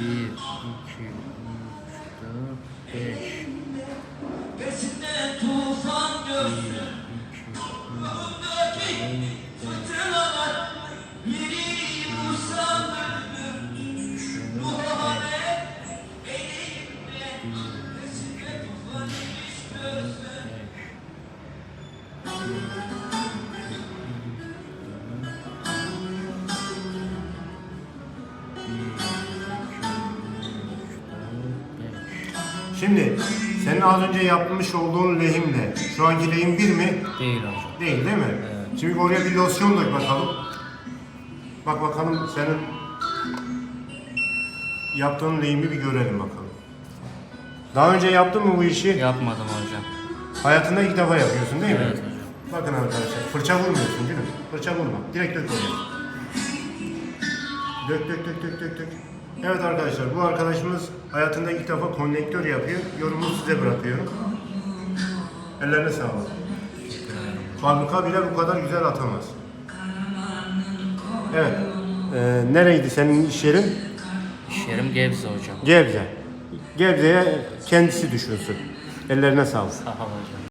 Bir, iki, üç, dört, beş. Besinde tufan görsün Ruhumdaki fırtınalar Biri vursam ölürüm Muhabbet elimde Besinde tufan imiş gözler Şimdi senin az önce yapmış olduğun lehimle şu anki lehim bir mi? Değil hocam. Değil değil mi? Evet. Şimdi oraya bir losyon dök bakalım. Bak bakalım senin yaptığın lehimi bir görelim bakalım. Daha önce yaptın mı bu işi? Yapmadım hocam. Hayatında ilk defa yapıyorsun değil mi? Evet hocam. Bakın arkadaşlar fırça vurmuyorsun değil mi? Fırça vurma. Direkt dök oraya. Dök dök dök dök dök dök. Evet arkadaşlar bu arkadaşımız hayatında ilk defa konnektör yapıyor. Yorumunu size bırakıyorum. Ellerine sağlık. Fabrika bile bu kadar güzel atamaz. Evet. Ee, nereydi senin iş yerin? İş yerim Gebze hocam. Gebze. Gebze'ye kendisi düşünsün. Ellerine sağlık. Sağ ol hocam.